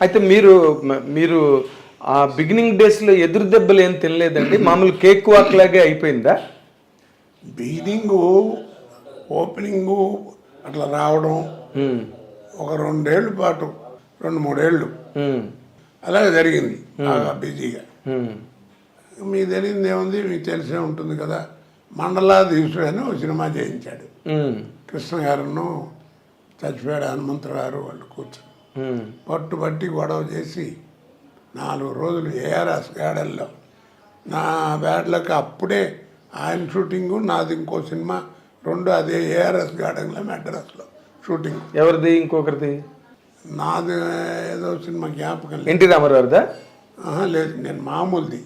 అయితే మీరు మీరు ఆ బిగినింగ్ డేస్లో ఎదురు దెబ్బలు ఏం తినలేదండి? మామూలు కేక్ వాక్ లాగే అయిపోయిందా? బిగినింగ్ ఓపెనింగ్ అట్లా రావడం ఒక రెండేళ్ళ పాటు రెండు మూడేళ్ళు అలాగే జరిగింది బాగా బిజీగా. మీకు తెలియదు ఏముంది? మీకు తెలిసే ఉంటుంది కదా. మండలాధీశుడు అని ఒక సినిమా చేయించాడు. కృష్ణ గారును చచ్చిపోయాడు హనుమంతరావు వాళ్ళు కూర్చొని. పట్టు పట్టి గొడవ చేసి నాలుగు రోజులు ఏఆర్ఎస్ గార్డెన్లో నా బ్యాడ్లకు అప్పుడే ఆయన షూటింగు నాది ఇంకో సినిమా రెండు అదే ఏఆర్ఎస్ గార్డెన్లో మెడ్రాస్లో షూటింగ్. ఎవరిది? ఇంకొకరిది? నాది ఏదో సినిమా జ్ఞాపకం లేదు. ఎన్టీ రామారావుదా లేదు నేను మామూలుది.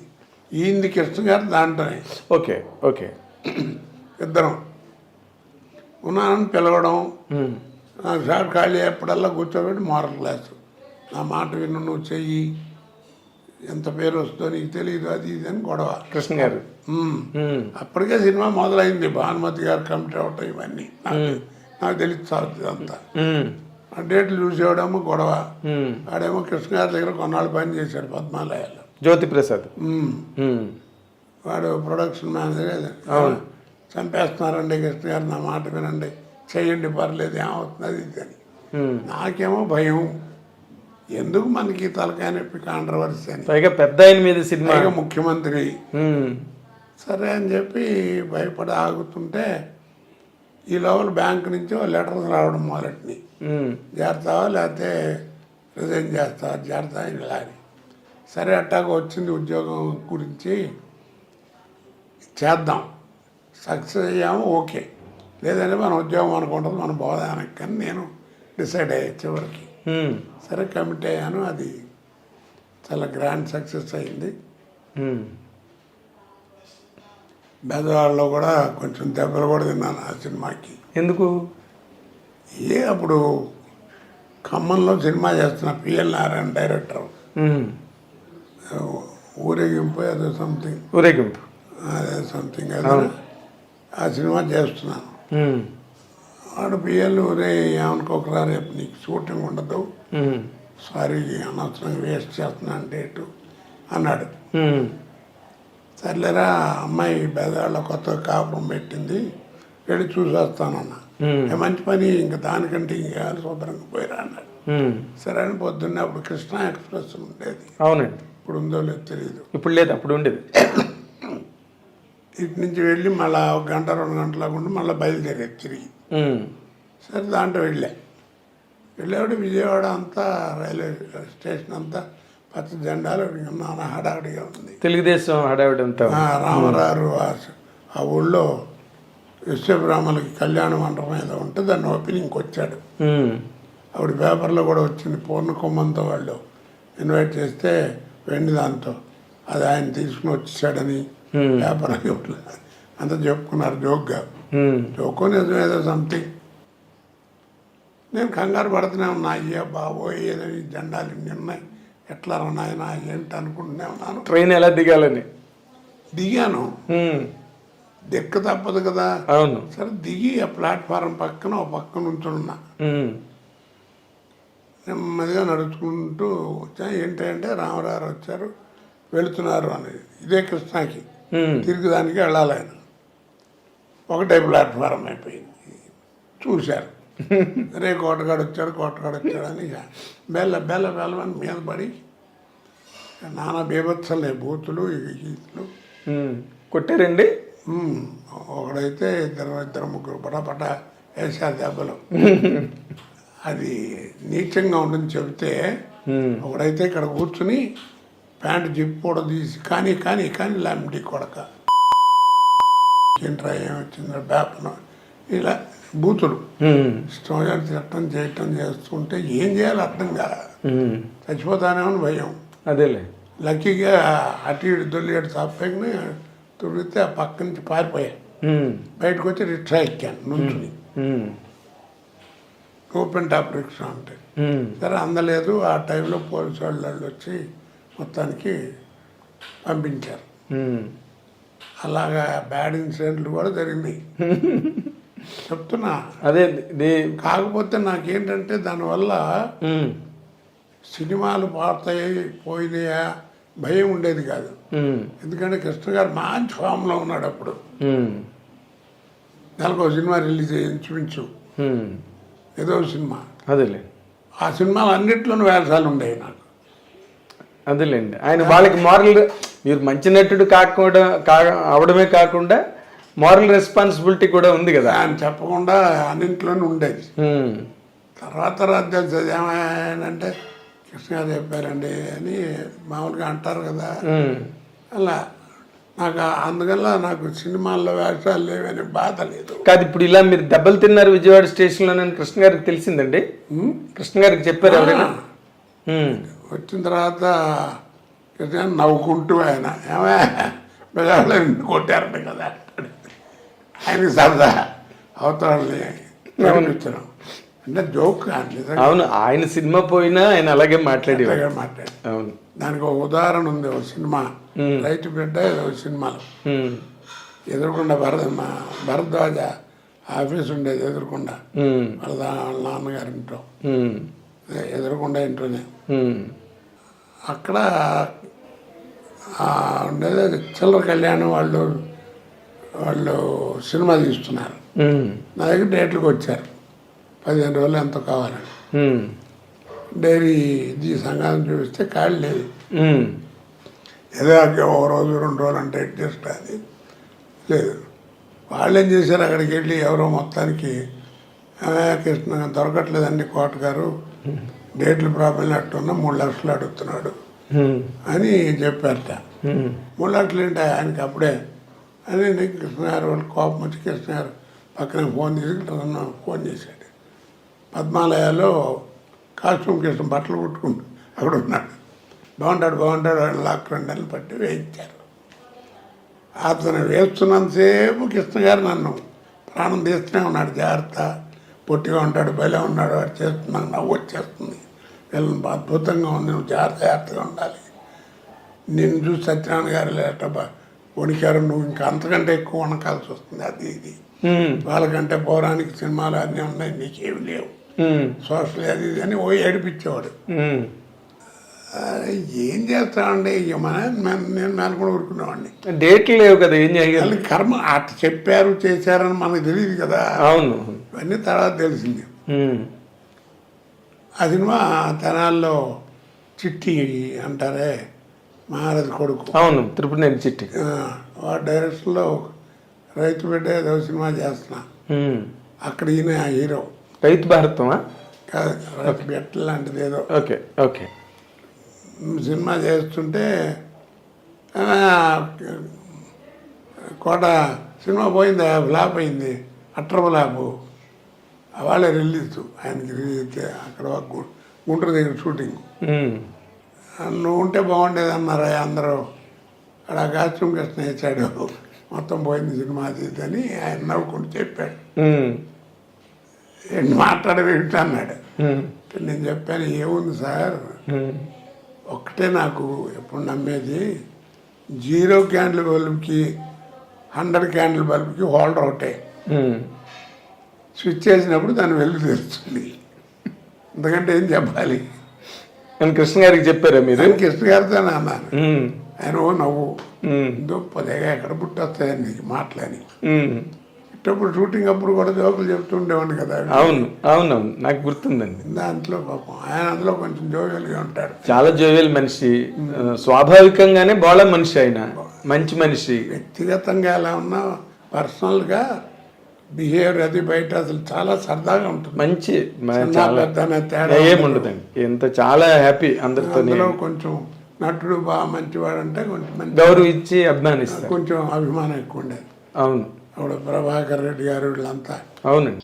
ఈయనది కృష్ణ గారు దాంట్లోనే. Okay okay. ఇద్దరం. ఉన్నానని పిలవడం. సార్ ఖాళీ ఎప్పుడల్లా కూర్చోబెట్టి మోరల్ క్లాసు. నా మాట విను నువ్వు చెయ్యి. ఎంత పేరు వస్తుందో నీకు తెలియదు అది ఇది అని గొడవ. కృష్ణ గారు. అప్పటికే సినిమా మొదలైంది భానుమతి గారు కమిటీ అవటం ఇవన్నీ. నాకు తెలిసి సాగుతుంది అంతా ఆ డేట్లు చూసేవాడేమో గొడవ. ఆడేమో కృష్ణ గారి దగ్గర కొన్నాళ్ళు పని చేశాడు పద్మాలయాలు జ్యోతి ప్రసాద్. వాడు ప్రొడక్షన్ మేనేజర్ చంపేస్తున్నారండి కృష్ణ గారు నా మాట వినండి. చెయ్యండి పర్లేదు ఇది అని. నాకేమో భయం. ఎందుకు మనకి తలకాయ నొప్పి కాంట్రవర్సీ అని? పైగా పెద్ద ఆయన మీద సినిమా. ముఖ్యమంత్రి. సరే అని చెప్పి భయపడి ఆగుతుంటే ఈ లోపల బ్యాంక్ నుంచి లెటర్స్ రావడం మొదలెట్ని ఉమ్, చేస్తావా లేకపోతే రిజైన్ చేస్తావా చేస్తా ఇలా అని సరే అట్టాగా వచ్చింది ఉద్యోగం గురించి. చేద్దాం. సక్సెస్ అయ్యాము ఓకే. లేదంటే మన ఉద్యోగం అనుకుంటుంది మన బోధానికి కానీ నేను డిసైడ్ అయ్యా చివరికి. సరే కమిట్ అయ్యాను అది చాలా గ్రాండ్ సక్సెస్ అయింది. బెదవాడలో కూడా కొంచెం దెబ్బలు కూడా తిన్నాను ఆ సినిమాకి. ఎందుకు? ఏ అప్పుడు ఖమ్మంలో సినిమా చేస్తున్న పిఎల్ నారాయణ డైరెక్టర్. ఊరేగింపు ఏదో సంథింగ్ ఊరేగింపు. అదే సంథింగ్ ఏదో ఆ సినిమా చేస్తున్నాను. పిఎల్ ఊరే ఏమనుకోకరా రేపు నీకు షూటింగ్ ఉండదు. సారీ అనవసరంగా వేస్ట్ చేస్తున్నా అంటే ఇటు అన్నాడు. సర్లేరా అమ్మాయి బెదవాళ్ళ కొత్త కాపురం పెట్టింది వెళ్ళి చూసి వస్తానన్నా ఉమ్, ఏ మంచి పని ఇంకా దానికంటే ఇంకా శుభ్రంగా పోయిరా అన్నాడు. సరే అని పొద్దున్నే అప్పుడు కృష్ణా ఎక్స్ప్రెస్ ఉండేది. అవునండి. ఇప్పుడు ఉందో లేదో తెలియదు ఇప్పుడు లేదు అప్పుడు ఉండేది. ఇటు నుంచి వెళ్ళి మళ్ళీ ఒక గంట రెండు గంటల ఉండి మళ్ళీ బయలుదేరేది తిరిగి. సరే దాంట్లో వెళ్ళా. వెళ్ళేవాడు విజయవాడ అంతా రైల్వే స్టేషన్ అంతా పచ్చ జెండాలు నాన్న హడావిడిగా ఉంది. తెలుగుదేశం హడావిడి అంతా ఆ, రామరారు ఆ ఊళ్ళో విశ్వబ్రాహ్మణులకి కళ్యాణ మండపం ఏదో ఉంటే దాన్ని ఓపెనింగ్కి వచ్చాడు. అప్పుడు పేపర్లో కూడా వచ్చింది పూర్ణ కొమ్మంతో వాళ్ళు ఇన్వైట్ చేస్తే వెండి దాంతో అది ఆయన తీసుకుని వచ్చేసాడని Hmm. పేపర్ అంతా చెప్పుకున్నారు జోక్గా. జోకో నిజం ఏదో సంథింగ్ నేను కంగారు పడుతూనే ఉన్నా అయ్యా బాబోయ్ ఏదో ఈ జెండాలు ఇన్ని ఉన్నాయి. ఎట్లా ఉన్నాయన ఏంటి అనుకుంటూనే ఉన్నాను. ట్రైన్ ఎలా దిగాలని? దిగాను. ఉమ్, దిక్క తప్పదు కదా. అవును. సరే దిగి ఆ ప్లాట్ఫారం పక్కన ఒక పక్క నుంచున్నా. ఉమ్, నెమ్మదిగా నడుచుకుంటూ వచ్చా. ఏంటంటే రామరారు వచ్చారు. వెళుతున్నారు అనేది ఇదే కృష్ణాకి. తిరిగి దానికి వెళ్ళాలి ఆయన ఒకటే ప్లాట్ఫారం అయిపోయింది. చూశారు. రే కోటగాడు వచ్చాడు కోటగాడు వచ్చాడు అని బెల్ల బెల్ల బెల్లమని మీద పడి నానా బీభత్సలే బూతులు గీతులు. కొట్టారండి? ఒకడైతే ఇద్దరు ఇద్దరు ముగ్గురు పటాపట వేసా దెబ్బలు. అది నీచంగా ఉంటుంది చెబితే ఒకడైతే ఇక్కడ కూర్చుని ప్యాంటు జిప్ కూడా తీసి కానీ కానీ కానీ లామిటి కొడక. ఏంట్రా ఏమొచ్చిందో పేపర్ ఇలా బూతులు. వచ్చినట్టు తిట్టడం చేయటం చేస్తుంటే ఏం చేయాలి అర్థం కాదు ఉమ్. చచ్చిపోతానేమో అని భయం. అదేలే. లక్కీగా అటు ఇటు దొల్లిగడు సాపేకనే తుడిగితే ఆ పక్క నుంచి పారిపోయా. బయటకు వచ్చి రిక్షా ఎక్కాను నుంచుని. ఓపెన్ టాప్ రిక్షా అంటే. సరే అందలేదు. ఆ టైంలో పోలీసు వాళ్ళు వచ్చి మొత్తానికి పంపించారు. అలాగా బ్యాడ్ ఇన్సిడెంట్లు కూడా జరిగినాయి. చెప్తున్నా. అదే కాకపోతే నాకేంటంటే దానివల్ల సినిమాలు పాడతాయి పోయినాయా భయం ఉండేది కాదు. ఎందుకంటే కృష్ణ గారు మంచి ఫామ్లో ఉన్నాడు అప్పుడు. నెలకు ఒక సినిమా రిలీజ్ అయ్యి ఇంచుమించు. ఏదో సినిమా. అదేలే. ఆ సినిమాలు అన్నిట్లోనూ వేషాలు ఉండేవి నాకు. అదేలేండి. ఆయన వాళ్ళకి మారల్ మీరు మంచి నటుడు కాకుండా కా అవడమే కాకుండా మారల్ రెస్పాన్సిబిలిటీ కూడా ఉంది కదా. ఆయన చెప్పకుండా అన్నింట్లోనూ ఉండేది. తర్వాత తెలిసేది ఏమైందంటే కృష్ణ గారు చెప్పారండి అని మామూలుగా అంటారు కదా. అలా నాకు అందువల్ల నాకు సినిమాల్లో వేషాలు లేవని బాధ లేదు. కాదు ఇప్పుడు ఇలా మీరు దెబ్బలు తిన్నారు విజయవాడ స్టేషన్లో కృష్ణ గారికి తెలిసిందండి? కృష్ణ గారికి చెప్పారు ఎవరైనా? వచ్చిన తర్వాత నవ్వుకుంటూ ఆయన ఏమే నిన్ను కొట్టారంట కదా. ఆయనకి సరదా అవతరాలని గమనించడం అంటే జోక్ అవును ఆయన సినిమా పోయినా ఆయన అలాగే మాట్లాడేవారు మాట్లాడు అవును. దానికి ఒక ఉదాహరణ ఉంది ఒక సినిమా. రైతు బిడ్డ ఏదో ఒక సినిమాలో. ఎదురుకుండా భరత మా భరద్వాజ ఆఫీస్ ఉండేది ఎదురుకుండా. వాళ్ళ దా- వాళ్ళ నాన్నగారి ఇంట్లో. ఉమ్, ఎదురుకుండా ఇంట్లోనే. అక్కడ ఉండేది చిల్లర కళ్యాణం వాళ్ళు వాళ్ళు సినిమా తీస్తున్నారు. నా దగ్గర డేట్లకు వచ్చారు. పదిహేను రోజులు ఎంతో కావాలని డైరీ ఇది సంఘాన్ని చూపిస్తే ఖాళీ లేదు. ఏదో ఒక రోజు రెండు రోజులు అంటే అడ్జస్ట్ అది లేదు. వాళ్ళు ఏం చేశారు? అక్కడికి వెళ్ళి ఎవరో మొత్తానికి "ఆ, కృష్ణ దొరకట్లేదండి కోట గారు. డేట్లు ప్రాబ్లం అట్టున్నా మూడు లక్షలు అడుగుతున్నాడు. అని చెప్పారట మూడు లక్షలు ఏంటి? ఆయనకి అప్పుడే. అని నేను కృష్ణ గారు వాళ్ళు కోపం వచ్చి కృష్ణ గారు పక్కన ఫోన్ చేసి నన్ను ఫోన్ చేశాడు. పద్మాలయాలో కాస్ట్యూమ్ కృష్ణ బట్టలు కుట్టుకుంటూ అక్కడ ఉన్నాడు. బాగుంటాడు బాగుంటాడు అని లాక్ రెండు నెలలు పట్టి వేయించారు. అతను వేస్తున్నంతసేపు కృష్ణ గారు నన్ను ప్రాణం తీస్తూనే ఉన్నాడు. జాగ్రత్త. పొట్టిగా ఉంటాడు బయలు ఉన్నాడు వాడు చేస్తున్నాను నవ్వు వచ్చేస్తుంది. వీళ్ళని అద్భుతంగా ఉంది నువ్వు జాగ్రత్త జాగ్రత్తగా ఉండాలి. నిన్ను చూసి సత్యనారాయణ గారు లేట వణికారు నువ్వు ఇంకా అంతకంటే ఎక్కువ వణకాల్సి వస్తుంది అది ఇది. వాళ్ళకంటే పౌరాణిక సినిమాలు అన్నీ ఉన్నాయి నీకేమి లేవు. సోషల్ అది ఇది అని ఓ ఏడిపించేవాడు. ఏం చేస్తామండి? నేను మేలకుండా ఊరుకునేవాడిని. డేట్లు లేవు కదా ఏం చేయాలి? కర్మ అట్ట చెప్పారు చేశారని మనకు తెలియదు కదా. అవును. ఇవన్నీ తర్వాత తెలిసింది. ఆ సినిమా తెనాల్లో చిట్టి అంటారే మహారాజు కొడుకు. అవును తిరుపతి చిట్టి. ఆ, డైరెక్షన్లో రైతు బిడ్డ ఏదో సినిమా చేస్తున్నా. అక్కడ ఈయన ఆ హీరో. రైతు భారతమా? కాదు రైతు బిడ్డ లాంటిది ఏదో. Okay okay. సినిమా చేస్తుంటే కోట సినిమా పోయింది ఫ్లాప్ అయింది అట్ర ఫ్లాపు వాళ్ళే రిలీజ్ ఆయనకి రిలీజ్ అక్కడ గు- గుంటూరు దగ్గర షూటింగ్ నువ్వు ఉంటే బాగుండేది అన్నారా అందరూ. అక్కడ కాస్ట్యూమ్ కృష్ణ వేసాడు మొత్తం పోయింది సినిమా అని ఆయన నవ్వుకుంటూ చెప్పాడు. ఏంటి మాట్లాడవేంటి అన్నాడు. నేను చెప్పాను ఏముంది సార్. ఒక్కటే నాకు ఎప్పుడు నమ్మేది జీరో క్యాండిల్ బల్బ్కి హండ్రెడ్ క్యాండిల్ బల్బ్కి హోల్డర్ ఒకటే. స్విచ్ చేసినప్పుడు దాని వెలుగు తెలుస్తుంది. ఎందుకంటే ఏం చెప్పాలి? అని కృష్ణ గారికి చెప్పారా మీరు? నేను కృష్ణ గారితో అన్నాను ఆయన ఓ నవ్వు. దుప్పదేగా ఎక్కడ పుట్టొస్తాయని నీకు మాటలని ఉమ్. ఇట్టప్పుడు షూటింగ్ అప్పుడు కూడా జోకులు చెప్తుండేవాడిని కదా. అవును అవునవును. నాకు గుర్తుందండి. దాంట్లో పాపం. ఆయన అందులో కొంచెం జోవియల్గా ఉంటాడు. చాలా జోవియల్ మనిషి. స్వాభావికంగానే బాల మనిషి ఆయన. మంచి మనిషి. వ్యక్తిగతంగా ఎలా ఉన్నా పర్సనల్గా బిహేవియర్ అది బయట అసలు చాలా సరదాగా ఉంటుంది. మంచి తేడా ఏముండదండి ఎంత చాలా హ్యాపీ అందరితో కొంచెం నటుడు బాగా మంచివాడు అంటే కొంచెం మంచి గౌరవించి అభిమానిస్తారు. కొంచెం అభిమానం ఎక్కువ ఉండేది. అవును. అప్పుడు ప్రభాకర్ రెడ్డి గారు వీళ్ళంతా. అవునండి.